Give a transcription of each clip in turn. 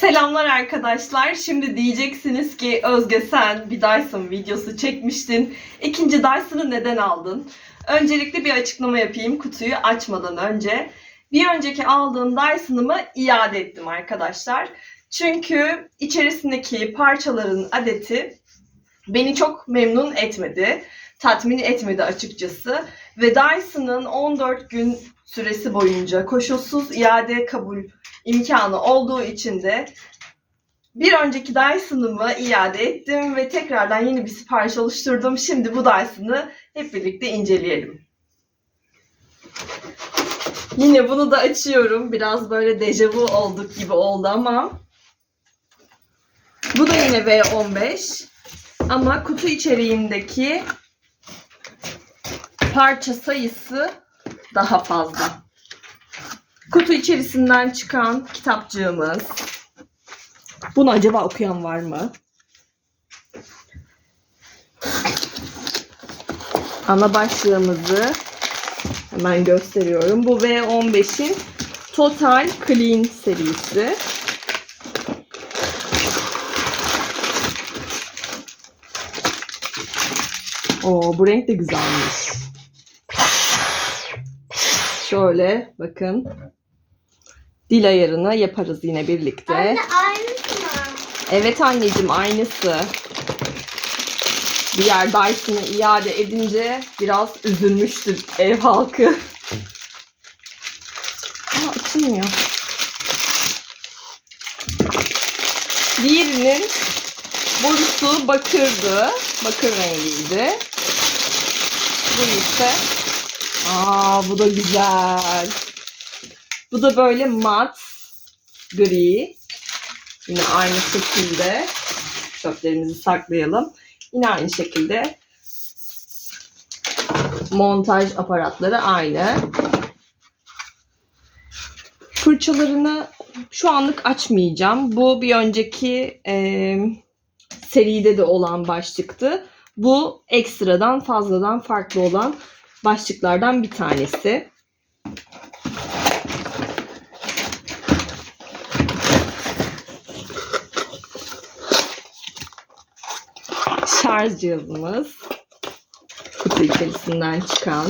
Selamlar arkadaşlar. Şimdi diyeceksiniz ki Özge sen bir Dyson videosu çekmiştin. İkinci Dyson'ı neden aldın? Öncelikle bir açıklama yapayım kutuyu açmadan önce. Bir önceki aldığım Dyson'ımı iade ettim arkadaşlar. Çünkü içerisindeki parçaların adeti beni çok memnun etmedi. Tatmin etmedi açıkçası. Ve Dyson'ın 14 gün süresi boyunca koşulsuz iade kabul imkanı olduğu için de bir önceki Dyson'ımı iade ettim ve tekrardan yeni bir sipariş oluşturdum. Şimdi bu Dyson'ı hep birlikte inceleyelim. Yine bunu da açıyorum. Biraz böyle dejavu olduk gibi oldu ama bu da yine V15 ama kutu içeriğindeki parça sayısı daha fazla. Kutu içerisinden çıkan kitapçığımız. Bunu acaba okuyan var mı? Ana başlığımızı hemen gösteriyorum. Bu V15'in Total Clean serisi. Oo, bu renk de güzelmiş. Şöyle bakın. Dil ayarını yaparız yine birlikte. Anne aynısı mı? Evet anneciğim aynısı. Diğer Dyson'ı iade edince biraz üzülmüştür ev halkı. Aa açılmıyor. Diğerinin borusu bakırdı. Bakır rengiydi. Bu ise Aa bu da güzel. Bu da böyle mat gri. Yine aynı şekilde çöplerimizi saklayalım. Yine aynı şekilde montaj aparatları aynı. Fırçalarını şu anlık açmayacağım. Bu bir önceki e, seride de olan başlıktı. Bu ekstradan fazladan farklı olan başlıklardan bir tanesi. Şarj cihazımız. Kutu içerisinden çıkan.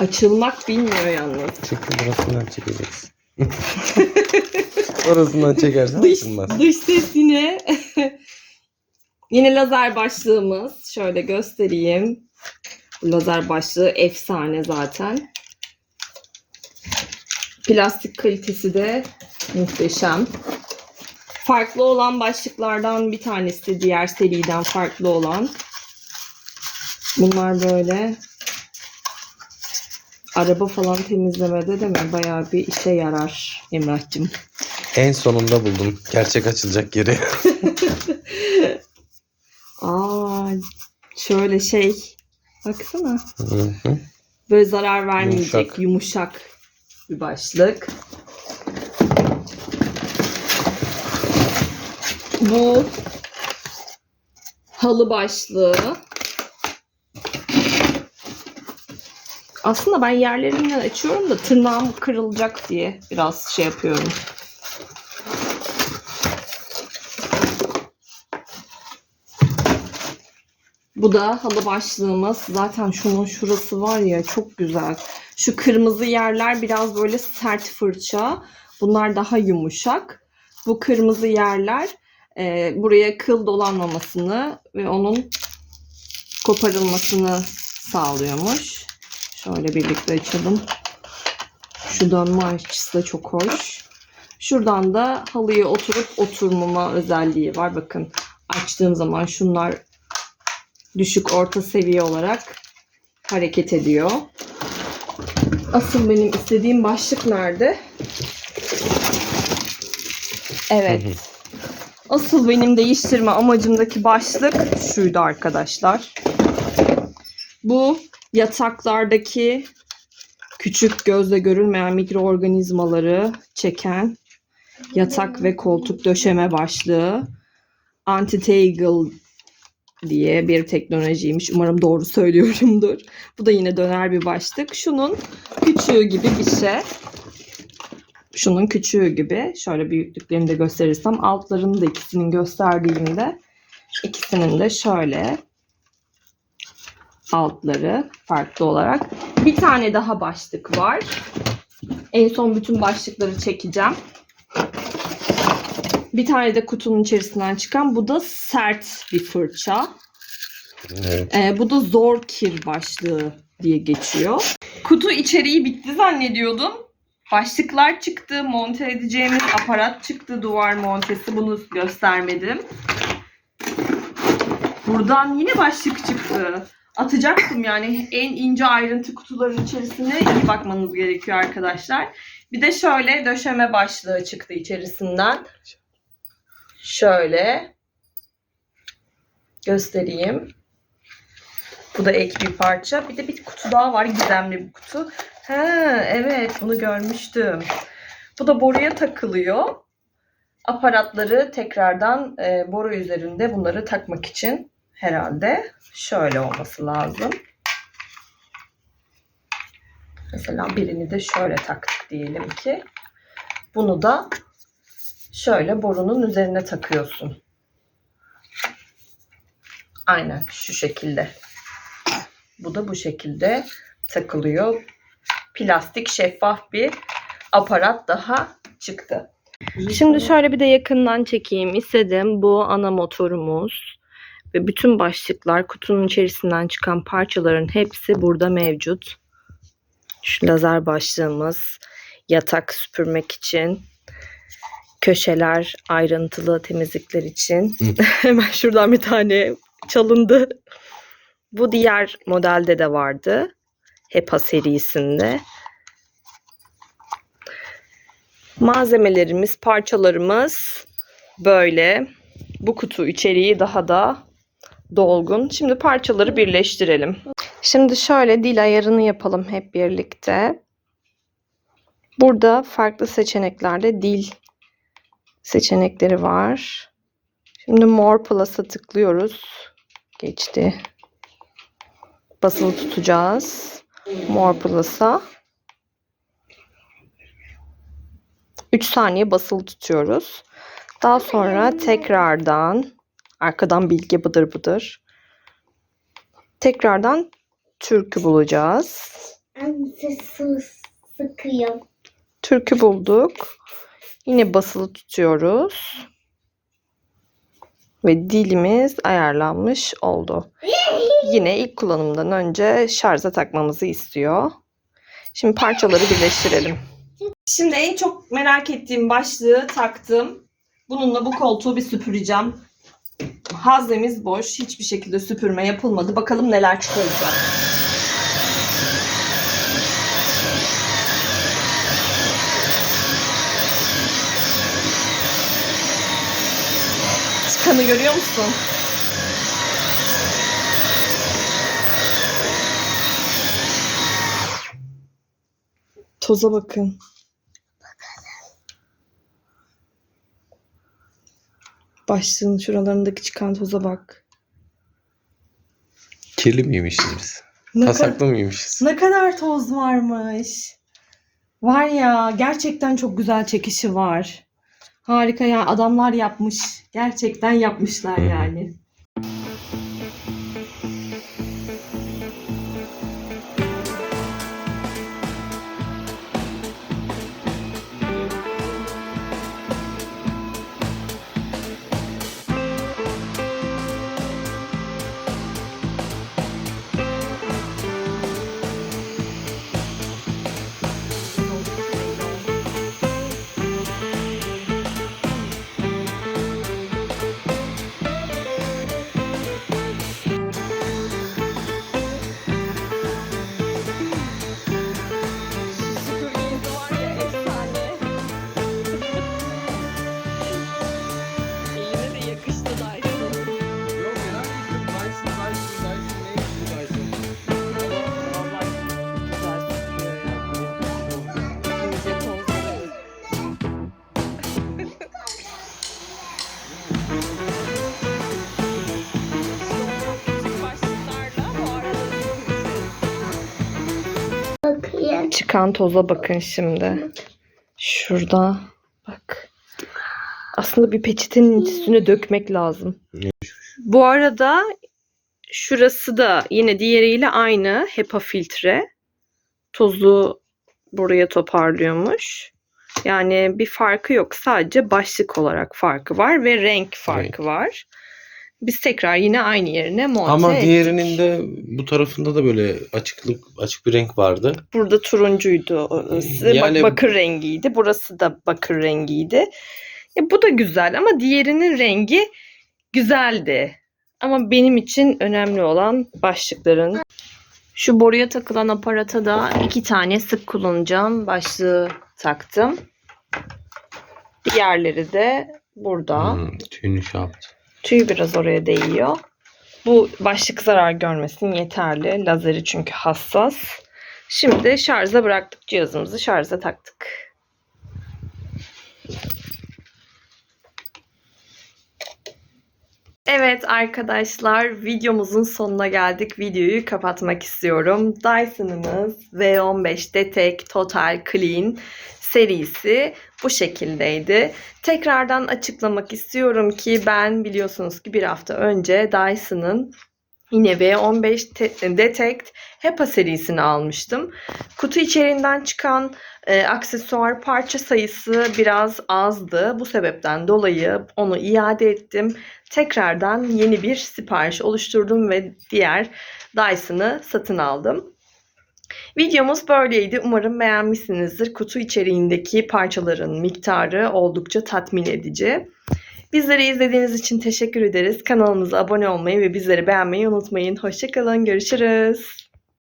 Açılmak bilmiyor yalnız. Çünkü burasından çekeceksin. Orasından çekersen Dış, açılmaz. dış ses yine. yine lazer başlığımız. Şöyle göstereyim. Bu lazer başlığı efsane zaten. Plastik kalitesi de muhteşem. Farklı olan başlıklardan bir tanesi diğer seriden farklı olan. Bunlar böyle araba falan temizlemede de mi bayağı bir işe yarar Emrah'cığım. En sonunda buldum. Gerçek açılacak yeri. Aa, şöyle şey. Baksana. Hı hı. Böyle zarar vermeyecek yumuşak, Yumuşak. bir başlık. Bu halı başlığı. Aslında ben yerlerinden açıyorum da tırnağım kırılacak diye biraz şey yapıyorum. Bu da halı başlığımız. Zaten şunun şurası var ya çok güzel. Şu kırmızı yerler biraz böyle sert fırça. Bunlar daha yumuşak. Bu kırmızı yerler e, buraya kıl dolanmamasını ve onun koparılmasını sağlıyormuş. Şöyle birlikte açalım. Şu dönme açısı da çok hoş. Şuradan da halıya oturup oturmama özelliği var. Bakın açtığım zaman şunlar düşük orta seviye olarak hareket ediyor. Asıl benim istediğim başlık nerede? Evet. Asıl benim değiştirme amacımdaki başlık şuydu arkadaşlar. Bu yataklardaki küçük gözle görülmeyen mikroorganizmaları çeken yatak ve koltuk döşeme başlığı. Anti-Tangle diye bir teknolojiymiş. Umarım doğru söylüyorumdur. Bu da yine döner bir başlık. Şunun küçüğü gibi bir şey. Şunun küçüğü gibi. Şöyle büyüklüklerini de gösterirsem altlarını da ikisinin gösterdiğimde ikisinin de şöyle altları farklı olarak. Bir tane daha başlık var. En son bütün başlıkları çekeceğim. Bir tane de kutunun içerisinden çıkan. Bu da sert bir fırça. Evet. Ee, bu da zor kir başlığı diye geçiyor. Kutu içeriği bitti zannediyordum. Başlıklar çıktı. Monte edeceğimiz aparat çıktı. Duvar montesi. Bunu göstermedim. Buradan yine başlık çıktı. Atacaktım yani en ince ayrıntı kutuların içerisine iyi bakmanız gerekiyor arkadaşlar. Bir de şöyle döşeme başlığı çıktı içerisinden. Şöyle göstereyim. Bu da ek bir parça. Bir de bir kutu daha var. Gizemli bir kutu. He, evet bunu görmüştüm. Bu da boruya takılıyor. Aparatları tekrardan e, boru üzerinde bunları takmak için herhalde şöyle olması lazım. Mesela birini de şöyle taktık diyelim ki. Bunu da şöyle borunun üzerine takıyorsun. Aynen şu şekilde. Bu da bu şekilde takılıyor. Plastik şeffaf bir aparat daha çıktı. Şimdi şöyle bir de yakından çekeyim istedim. Bu ana motorumuz ve bütün başlıklar kutunun içerisinden çıkan parçaların hepsi burada mevcut. Şu lazer başlığımız, yatak süpürmek için, köşeler ayrıntılı temizlikler için. Hemen şuradan bir tane çalındı. Bu diğer modelde de vardı. HEPA serisinde. Malzemelerimiz, parçalarımız böyle. Bu kutu içeriği daha da dolgun. Şimdi parçaları birleştirelim. Şimdi şöyle dil ayarını yapalım hep birlikte. Burada farklı seçeneklerde dil seçenekleri var. Şimdi More Plus'a tıklıyoruz. Geçti. Basılı tutacağız. More Plus'a. 3 saniye basılı tutuyoruz. Daha sonra tekrardan arkadan bilgi bıdır bıdır. Tekrardan türkü bulacağız. Sesi sıkıyor. Türkü bulduk. Yine basılı tutuyoruz. Ve dilimiz ayarlanmış oldu. Yine ilk kullanımdan önce şarja takmamızı istiyor. Şimdi parçaları birleştirelim. Şimdi en çok merak ettiğim başlığı taktım. Bununla bu koltuğu bir süpüreceğim. Haznemiz boş. Hiçbir şekilde süpürme yapılmadı. Bakalım neler çıkaracak. Çıkanı görüyor musun? Toza bakın. Başlığın şuralarındaki çıkan toza bak. Kirli miymişiz biz? Ne, Pasaklı mıymışız? ne kadar toz varmış. Var ya gerçekten çok güzel çekişi var. Harika ya adamlar yapmış. Gerçekten yapmışlar yani. Çıkan toza bakın şimdi. Şurada bak. Aslında bir peçetenin üstüne dökmek lazım. Bu arada şurası da yine diğeriyle aynı HEPA filtre. Tozu buraya toparlıyormuş. Yani bir farkı yok. Sadece başlık olarak farkı var ve renk farkı var. Biz tekrar yine aynı yerine monte Ama ettik. diğerinin de bu tarafında da böyle açıklık açık bir renk vardı. Burada turuncuydu orası. Bak- Yani- bakır rengiydi. Burası da bakır rengiydi. Ya bu da güzel ama diğerinin rengi güzeldi. Ama benim için önemli olan başlıkların. Şu boruya takılan aparata da iki tane sık kullanacağım başlığı taktım. Diğerleri de burada. Hmm, tüyünü şey yaptı. Tüy biraz oraya değiyor. Bu başlık zarar görmesin yeterli. Lazeri çünkü hassas. Şimdi şarja bıraktık cihazımızı. Şarja taktık. Evet arkadaşlar videomuzun sonuna geldik. Videoyu kapatmak istiyorum. Dyson'ımız V15 Detect Total Clean serisi bu şekildeydi. Tekrardan açıklamak istiyorum ki ben biliyorsunuz ki bir hafta önce Dyson'ın yine V15 te- Detect HEPA serisini almıştım. Kutu içeriğinden çıkan e, aksesuar parça sayısı biraz azdı. Bu sebepten dolayı onu iade ettim. Tekrardan yeni bir sipariş oluşturdum ve diğer Dyson'ı satın aldım. Videomuz böyleydi. Umarım beğenmişsinizdir. Kutu içeriğindeki parçaların miktarı oldukça tatmin edici. Bizleri izlediğiniz için teşekkür ederiz. Kanalımıza abone olmayı ve bizleri beğenmeyi unutmayın. Hoşçakalın. Görüşürüz.